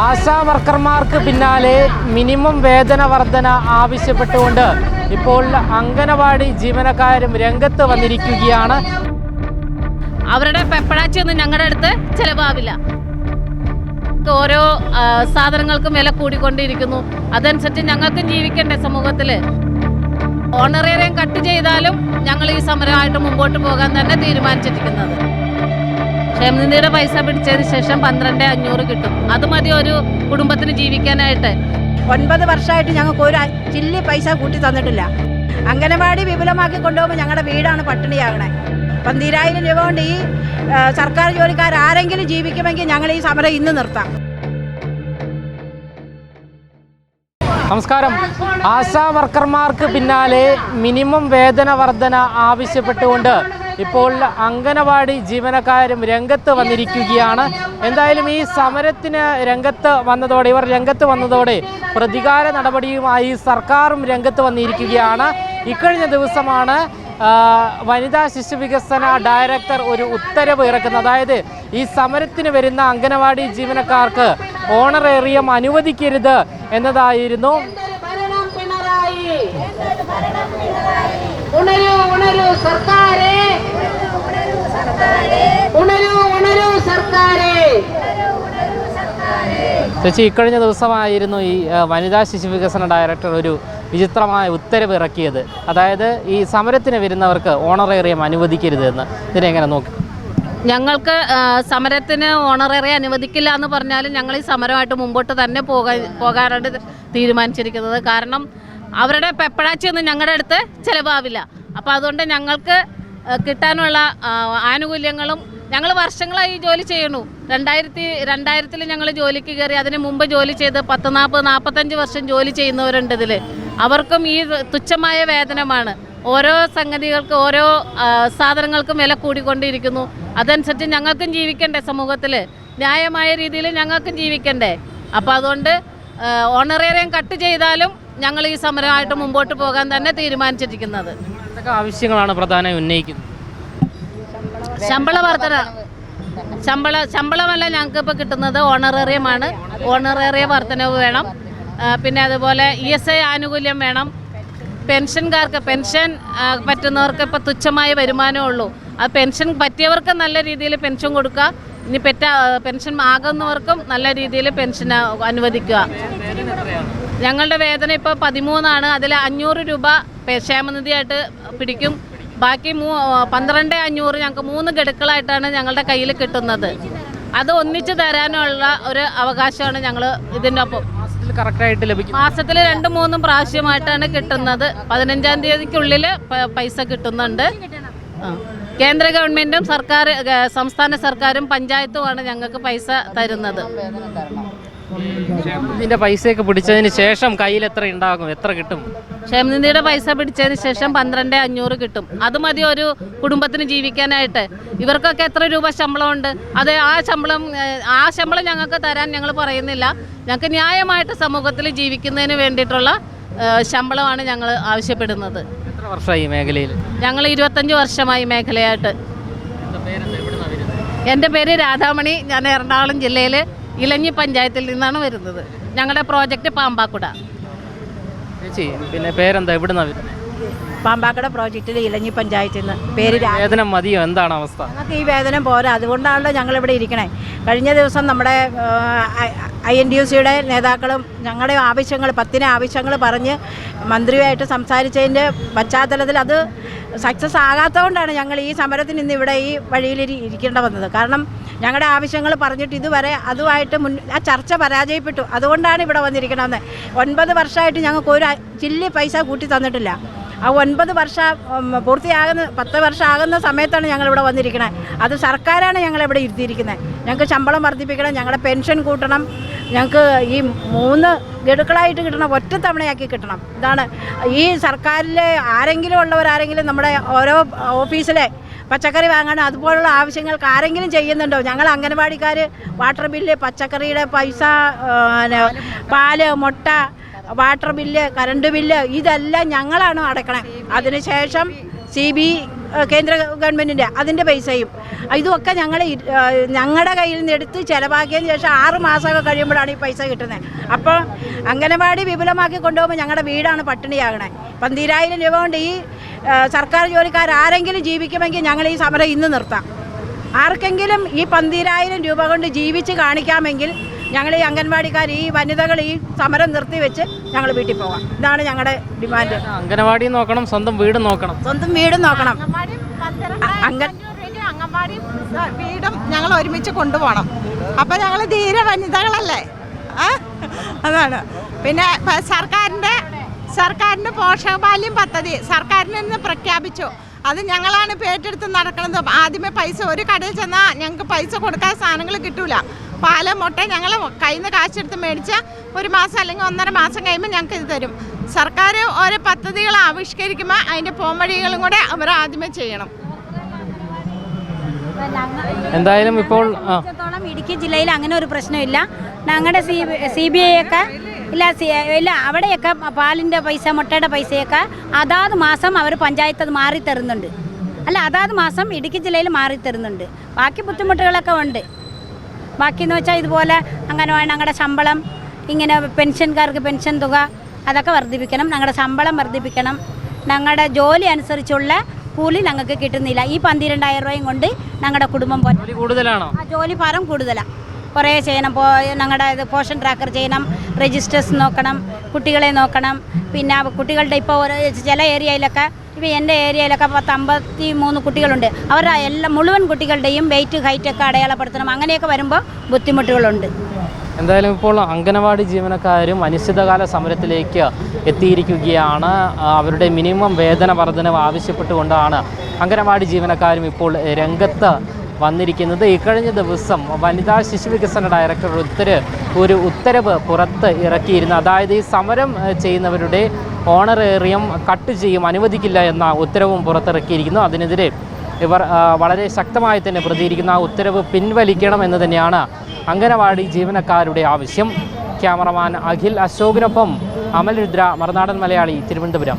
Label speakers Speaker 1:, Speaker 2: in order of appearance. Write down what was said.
Speaker 1: ആശാ വർക്കർമാർക്ക് പിന്നാലെ മിനിമം വേതന വർധന ആവശ്യപ്പെട്ടുകൊണ്ട് ഇപ്പോൾ അംഗനവാടി ജീവനക്കാരും രംഗത്ത് വന്നിരിക്കുകയാണ്.
Speaker 2: അവരുടെ പെപ്പഴാച്ചൊന്നും ഞങ്ങളുടെ അടുത്ത് ചിലവാവില്ല. ഓരോ സാധനങ്ങൾക്കും വില കൂടിക്കൊണ്ടിരിക്കുന്നു. അതനുസരിച്ച് ഞങ്ങൾക്കും ജീവിക്കണ്ടേ സമൂഹത്തിൽ ഓണറേറിയം കട്ട് ചെയ്താലും ഞങ്ങൾ ഈ സമരമായിട്ട് മുമ്പോട്ട് പോകാൻ തന്നെ തീരുമാനിച്ചിരിക്കുന്നത്. ക്ഷേമനിധിയുടെ പൈസ പിടിച്ചതിന് ശേഷം പന്ത്രണ്ട് അഞ്ഞൂറ് കിട്ടും. അത് മതി ഒരു കുടുംബത്തിന് ജീവിക്കാനായിട്ട്.
Speaker 3: ഒൻപത് വർഷമായിട്ട് ഞങ്ങൾക്ക് ഒരു ചില്ലി പൈസ കൂട്ടി തന്നിട്ടില്ല. അംഗനവാടി വിപുലമാക്കി കൊണ്ടുപോകുമ്പോൾ ഞങ്ങളുടെ വീടാണ് പട്ടിണിയാകണേ. പന്തിരായിരം രൂപ കൊണ്ട് ഈ സർക്കാർ ജോലിക്കാർ ആരെങ്കിലും ജീവിക്കുമെങ്കിൽ ഞങ്ങൾ ഈ സമരം ഇന്ന് നിർത്താം.
Speaker 1: നമസ്കാരം. ആശാ വർക്കർമാർക്ക് പിന്നാലെ മിനിമം വേതന വർധന ആവശ്യപ്പെട്ടുകൊണ്ട് ഇപ്പോൾ അംഗനവാടി ജീവനക്കാരും രംഗത്ത് വന്നിരിക്കുകയാണ്. എന്തായാലും ഈ സമരത്തിന് രംഗത്ത് വന്നതോടെ ഇവർ രംഗത്ത് വന്നതോടെ പ്രതികാര നടപടിയുമായി സർക്കാരും രംഗത്ത് വന്നിരിക്കുകയാണ്. ഇക്കഴിഞ്ഞ ദിവസമാണ് വനിതാ ശിശു വികസന ഡയറക്ടർ ഒരു ഉത്തരവ് ഇറക്കുന്നത്. അതായത് ഈ സമരത്തിന് വരുന്ന അംഗനവാടി ജീവനക്കാർക്ക് ഓണറേറിയം അനുവദിക്കരുത് എന്നതായിരുന്നു.
Speaker 4: ഉണരൂ ഉണരൂ സർക്കാരേ. ഉണരൂ ഉണരൂ സർക്കാരേ.
Speaker 1: ചേച്ചി ഇക്കഴിഞ്ഞ ദിവസമായിരുന്നു ഈ വനിതാ ശിശു വികസന ഡയറക്ടർ ഒരു വിചിത്രമായ ഉത്തരവ് ഇറക്കിയത്. അതായത് ഈ സമരത്തിന് വരുന്നവർക്ക് ഓണറേറിയം അനുവദിക്കരുത് എന്ന്. ഇതിനെങ്ങനെ നോക്കി?
Speaker 2: ഞങ്ങൾക്ക് സമരത്തിന് ഓണറേറിയം അനുവദിക്കില്ല എന്ന് പറഞ്ഞാലും ഞങ്ങൾ ഈ സമരമായിട്ട് മുമ്പോട്ട് തന്നെ പോകാൻ പോകാനായിട്ട് തീരുമാനിച്ചിരിക്കുന്നത്. കാരണം അവരുടെ പെപ്പഴാച്ചൊന്നും ഞങ്ങളുടെ അടുത്ത് ചിലവാവില്ല. അപ്പോൾ അതുകൊണ്ട് ഞങ്ങൾക്ക് കിട്ടാനുള്ള ആനുകൂല്യങ്ങളും ഞങ്ങൾ വർഷങ്ങളായി ജോലി ചെയ്യണു രണ്ടായിരത്തി രണ്ടായിരത്തിൽ ഞങ്ങൾ ജോലിക്ക് കയറി അതിന് മുമ്പ് ജോലി ചെയ്ത് പത്ത് നാൽപ്പത് നാൽപ്പത്തഞ്ച് വർഷം ജോലി ചെയ്യുന്നവരുണ്ട് ഇതിൽ അവർക്കും ഈ തുച്ഛമായ വേതനമാണ്. ഓരോ സംഗതികൾക്ക് ഓരോ സാധനങ്ങൾക്കും വില കൂടിക്കൊണ്ടിരിക്കുന്നു. അതനുസരിച്ച് ഞങ്ങൾക്കും ജീവിക്കണ്ടേ സമൂഹത്തിൽ ന്യായമായ രീതിയിൽ ഞങ്ങൾക്കും ജീവിക്കണ്ടേ? അപ്പോൾ അതുകൊണ്ട് ഓണറേറിയം കട്ട് ചെയ്താലും ഞങ്ങൾ ഈ സമരമായിട്ട് മുമ്പോട്ട് പോകാൻ തന്നെ തീരുമാനിച്ചിരിക്കുന്നത്.
Speaker 1: എന്തൊക്കെ ആവശ്യങ്ങളാണ് പ്രധാനമായി ഉന്നയിക്കുന്നത്?
Speaker 2: ശമ്പള വർധന. ശമ്പള ശമ്പളമല്ല ഞങ്ങൾക്ക് ഇപ്പോൾ കിട്ടുന്നത് ഓണറേറിയമാണ്. ഓണറേറിയ വർധനവ് വേണം. പിന്നെ അതുപോലെ ഇ എസ് ഐ ആനുകൂല്യം വേണം. പെൻഷൻകാർക്ക് പെൻഷൻ പറ്റുന്നവർക്ക് ഇപ്പോൾ തുച്ഛമായ വരുമാനമേ ഉള്ളൂ. ആ പെൻഷൻ പറ്റിയവർക്ക് നല്ല രീതിയിൽ പെൻഷൻ കൊടുക്കുക. ഇനി പെറ്റ പെൻഷൻ ആകുന്നവർക്കും നല്ല രീതിയിൽ പെൻഷൻ അനുവദിക്കുക. ഞങ്ങളുടെ വേതനം ഇപ്പോൾ പതിമൂന്നാണ്. അതിൽ അഞ്ഞൂറ് രൂപ ക്ഷേമനിധിയായിട്ട് പിടിക്കും. ബാക്കി മൂ പന്ത്രണ്ട് അഞ്ഞൂറ് ഞങ്ങൾക്ക് മൂന്ന് ഗഡുക്കളായിട്ടാണ് ഞങ്ങളുടെ കയ്യിൽ കിട്ടുന്നത്. അത് ഒന്നിച്ച് തരാനുള്ള ഒരു അവകാശമാണ് ഞങ്ങൾ ഇതിന്റെ ഒപ്പം
Speaker 1: കറക്റ്റായിട്ട് ലഭിക്കും.
Speaker 2: മാസത്തിൽ രണ്ട് മൂന്നും പ്രാവശ്യമായിട്ടാണ് കിട്ടുന്നത്. പതിനഞ്ചാം തീയതിക്കുള്ളിൽ പൈസ കിട്ടുന്നുണ്ട്. കേന്ദ്ര ഗവൺമെന്റും സർക്കാർ സംസ്ഥാന സർക്കാരും പഞ്ചായത്തുമാണ് ഞങ്ങൾക്ക് പൈസ തരുന്നത്.
Speaker 1: ഇതിന്റെ പൈസയൊക്കെ പിടിച്ചതിന് ശേഷം കയ്യിൽ എത്ര ഉണ്ടാകും? എത്ര കിട്ടും?
Speaker 2: ക്ഷേമനിധിയുടെ പൈസ പിടിച്ചതിന് ശേഷം പന്ത്രണ്ട് അഞ്ഞൂറ് കിട്ടും. അത് മതി ഒരു കുടുംബത്തിന് ജീവിക്കാനായിട്ട്. ഇവർക്കൊക്കെ എത്ര രൂപ ശമ്പളം ഉണ്ട് അത് ആ ശമ്പളം ആ ശമ്പളം ഞങ്ങൾക്ക് തരാൻ ഞങ്ങൾ പറയുന്നില്ല. ഞങ്ങൾക്ക് ന്യായമായിട്ട് സമൂഹത്തിൽ ജീവിക്കുന്നതിന് വേണ്ടിയിട്ടുള്ള ശമ്പളമാണ് ഞങ്ങൾ ആവശ്യപ്പെടുന്നത്.
Speaker 1: എത്ര വർഷമായി മേഖലയിൽ?
Speaker 2: ഞങ്ങൾ ഇരുപത്തഞ്ച് വർഷമായി മേഖലയായിട്ട്. എന്റെ പേര് രാധാമണി. ഞാൻ എറണാകുളം ജില്ലയിൽ ഇലഞ്ഞി പഞ്ചായത്തിൽ നിന്നാണ് വരുന്നത്. ഞങ്ങളുടെ പ്രോജക്റ്റ് പാമ്പാക്കുട.
Speaker 1: ചേച്ചി പിന്നെ പേരെന്താ? എവിടുന്നാ വരുന്നത്
Speaker 3: പാമ്പാക്കട പ്രോജക്റ്റിൽ ഇലഞ്ഞി പഞ്ചായത്തിൽ നിന്ന് പേര് വേദന
Speaker 1: വേതനം മതിയോ? എന്താണ് അവസ്ഥ?
Speaker 3: ഞങ്ങൾക്ക് ഈ വേതനം പോരാ. അതുകൊണ്ടാണല്ലോ ഞങ്ങളിവിടെ ഇരിക്കണേ. കഴിഞ്ഞ ദിവസം നമ്മുടെ ഐ എൻ ഡി യു സിയുടെ നേതാക്കളും ഞങ്ങളുടെ ആവശ്യങ്ങൾ പത്തിന് ആവശ്യങ്ങൾ പറഞ്ഞ് മന്ത്രിയുമായിട്ട് സംസാരിച്ചതിന്റെ പശ്ചാത്തലത്തിൽ അത് സക്സസ് ആകാത്തതുകൊണ്ടാണ് ഞങ്ങൾ ഈ സമരത്തിന് ഇന്ന് ഇവിടെ ഈ വഴിയിൽ ഇരി- ഇരിക്കേണ്ട വന്നത്. കാരണം ഞങ്ങളുടെ ആവശ്യങ്ങൾ പറഞ്ഞിട്ട് ഇതുവരെ അതുമായിട്ട് മുൻ ആ ചർച്ച പരാജയപ്പെട്ടു. അതുകൊണ്ടാണ് ഇവിടെ വന്നിരിക്കണമെന്ന് ഒൻപത് വർഷമായിട്ട് ഞങ്ങൾക്ക് ഒരു ചില്ലി പൈസ കൂട്ടി തന്നിട്ടില്ല. ആ ഒൻപത് വർഷം പൂർത്തിയാകുന്ന പത്ത് വർഷം ആകുന്ന സമയത്താണ് ഞങ്ങൾ ഇവിടെ വന്നിരിക്കുന്നത് അത് സർക്കാരാണ് ഞങ്ങളിവിടെ ഇരുത്തിയിരിക്കുന്നത്. ഞങ്ങൾക്ക് ശമ്പളം വർദ്ധിപ്പിക്കണം ഞങ്ങളുടെ പെൻഷൻ കൂട്ടണം ഞങ്ങൾക്ക് ഈ മൂന്ന് ഗഡുക്കളായിട്ട് കിട്ടണം ഒറ്റ തവണയാക്കി കിട്ടണം. ഇതാണ് ഈ സർക്കാരിലെ ആരെങ്കിലും ഉള്ളവരാരെങ്കിലും നമ്മുടെ ഓരോ ഓഫീസിലെ പച്ചക്കറി വാങ്ങണം അതുപോലുള്ള ആവശ്യങ്ങൾക്ക് ആരെങ്കിലും ചെയ്യുന്നുണ്ടോ? ഞങ്ങൾ അംഗനവാടിക്കാർ വാട്ടർ ബില്ല് പച്ചക്കറിയുടെ പൈസ പാൽ മുട്ട വാട്ടർ ബില്ല് കറണ്ട് ബില്ല് ഇതെല്ലാം ഞങ്ങളാണ് അടക്കണേ അതിനുശേഷം സി ബി കേന്ദ്ര ഗവൺമെന്റിന്റെ അതിന്റെ പൈസയും. ഇതുമൊക്കെ ഞങ്ങൾ ഞങ്ങളുടെ കയ്യിൽ നിന്ന് എടുത്ത് ചിലവാക്കിയതിന് ശേഷം ആറ് മാസമൊക്കെ കഴിയുമ്പോഴാണ് ഈ പൈസ കിട്ടുന്നത് അപ്പോൾ അംഗനവാടി വിപുലമാക്കി കൊണ്ടുപോകുമ്പോൾ ഞങ്ങളുടെ വീടാണ് പട്ടിണിയാകണേ. പന്തിരായിരം രൂപ കൊണ്ട് ഈ സർക്കാർ ജോലിക്കാർ ആരെങ്കിലും ജീവിക്കുമെങ്കിൽ ഞങ്ങൾ ഈ സമരം ഇന്ന് നിർത്താം. ആർക്കെങ്കിലും ഈ പന്തിരായിരം രൂപ കൊണ്ട് ജീവിച്ച് കാണിക്കാമെങ്കിൽ ഞങ്ങൾ ഈ അംഗൻവാടിക്കാർ ഈ വനിതകൾ ഈ സമരം നിർത്തി വെച്ച് ഞങ്ങൾ വീട്ടിൽ പോകാം. ഇതാണ് ഞങ്ങളുടെ ഡിമാൻഡ്.
Speaker 1: അംഗനവാടി നോക്കണം സ്വന്തം വീട് നോക്കണം.
Speaker 3: സ്വന്തം വീട് നോക്കണം. അ- അംഗൻ
Speaker 5: അംഗൻവാടിയും വീടും ഞങ്ങൾ ഒരുമിച്ച് കൊണ്ടുപോകണം. അപ്പം ഞങ്ങൾ ധീര വനിതകളല്ലേ? അതാണ്. പിന്നെ സർക്കാരിന്റെ സർക്കാരിന്റെ സർക്കാരിന്റെ പോഷകബാല്യം പദ്ധതി സർക്കാരിൽ നിന്ന് പ്രഖ്യാപിച്ചു. അത് ഞങ്ങളാണ് ഇപ്പോൾ ഏറ്റെടുത്ത് നടക്കുന്നത് ആദ്യമേ പൈസ ഒരു കടയിൽ ചെന്നാൽ ഞങ്ങൾക്ക് പൈസ കൊടുക്കാൻ സാധനങ്ങൾ കിട്ടൂല. പാല മുട്ട ഞങ്ങൾ കയ്യിൽ നിന്ന് കാശെടുത്ത് മേടിച്ച ഒരു മാസം അല്ലെങ്കിൽ ഒന്നര മാസം കഴിയുമ്പോൾ ഞങ്ങൾക്ക് ഇത് തരും. സർക്കാർ ഓരോ പദ്ധതികൾ ആവിഷ്കരിക്കുമ്പോൾ അതിന്റെ പോംവഴികളും കൂടെ അവർ ആദ്യമേ ചെയ്യണം.
Speaker 1: എന്തായാലും ഇപ്പോൾ
Speaker 6: ഇടുക്കി ജില്ലയിൽ അങ്ങനെ ഒരു പ്രശ്നമില്ല. ഞങ്ങളുടെ സി സി ബി ഐ ഒക്കെ ഇല്ല ഇല്ല അവിടെയൊക്കെ പാലിന്റെ പൈസ മുട്ടയുടെ പൈസയൊക്കെ അതാത് മാസം അവർ പഞ്ചായത്ത് അത് മാറി തരുന്നുണ്ട്. അല്ല അതാത് മാസം ഇടുക്കി ജില്ലയിൽ മാറി തരുന്നുണ്ട്. ബാക്കി ബുദ്ധിമുട്ടുകളൊക്കെ ഉണ്ട്. ബാക്കി എന്ന് വെച്ചാൽ ഇതുപോലെ അങ്ങനെ ഞങ്ങളുടെ ശമ്പളം ഇങ്ങനെ പെൻഷൻകാർക്ക് പെൻഷൻ തുക അതൊക്കെ വർദ്ധിപ്പിക്കണം ഞങ്ങളുടെ ശമ്പളം വർദ്ധിപ്പിക്കണം. ഞങ്ങളുടെ ജോലി അനുസരിച്ചുള്ള കൂലി ഞങ്ങൾക്ക് കിട്ടുന്നില്ല. ഈ പന്തിരണ്ടായിരം രൂപയും കൊണ്ട് ഞങ്ങളുടെ കുടുംബം
Speaker 1: പോലെ കൂടുതലാണോ?
Speaker 6: ആ ജോലി ഭാരം കൂടുതലാണ് കുറേ ചെയ്യണം. പോ ഞങ്ങളുടെ ഇത് പോഷൻ ട്രാക്കർ ചെയ്യണം. രജിസ്റ്റേഴ്സ് നോക്കണം. കുട്ടികളെ നോക്കണം. പിന്നെ കുട്ടികളുടെ ഇപ്പോൾ ഒരു ചില ഏരിയയിലൊക്കെ ഇപ്പോൾ എന്റെ ഏരിയയിലൊക്കെ പത്ത് അമ്പത്തി മൂന്ന് കുട്ടികളുണ്ട്. അവരുടെ എല്ലാ മുഴുവൻ കുട്ടികളുടെയും വെയിറ്റ് ഹൈറ്റൊക്കെ അടയാളപ്പെടുത്തണം. അങ്ങനെയൊക്കെ വരുമ്പോൾ ബുദ്ധിമുട്ടുകളുണ്ട്.
Speaker 1: എന്തായാലും ഇപ്പോൾ അംഗനവാടി ജീവനക്കാരും അനിശ്ചിതകാല സമരത്തിലേക്ക് എത്തിയിരിക്കുകയാണ്. അവരുടെ മിനിമം വേതന വർധനവ് ആവശ്യപ്പെട്ടുകൊണ്ടാണ് അംഗനവാടി ജീവനക്കാരും ഇപ്പോൾ രംഗത്ത് വന്നിരിക്കുന്നത്. ഇക്കഴിഞ്ഞ ദിവസം വനിതാ ശിശു വികസന ഡയറക്ടർ ഉത്തര ഒരു ഉത്തരവ് പുറത്ത് ഇറക്കിയിരുന്നു. അതായത് ഈ സമരം ചെയ്യുന്നവരുടെ ഓണറേറിയം കട്ട് ചെയ്യും അനുവദിക്കില്ല എന്ന ഉത്തരവും പുറത്തിറക്കിയിരിക്കുന്നു. അതിനെതിരെ ഇവർ വളരെ ശക്തമായി തന്നെ പ്രതികരിക്കുന്ന ആ ഉത്തരവ് പിൻവലിക്കണം എന്ന് തന്നെയാണ് അംഗനവാടി ജീവനക്കാരുടെ ആവശ്യം. ക്യാമറമാൻ അഖിൽ അശോകിനൊപ്പം അമൽ രുദ്ര മറുനാടൻ മലയാളി തിരുവനന്തപുരം.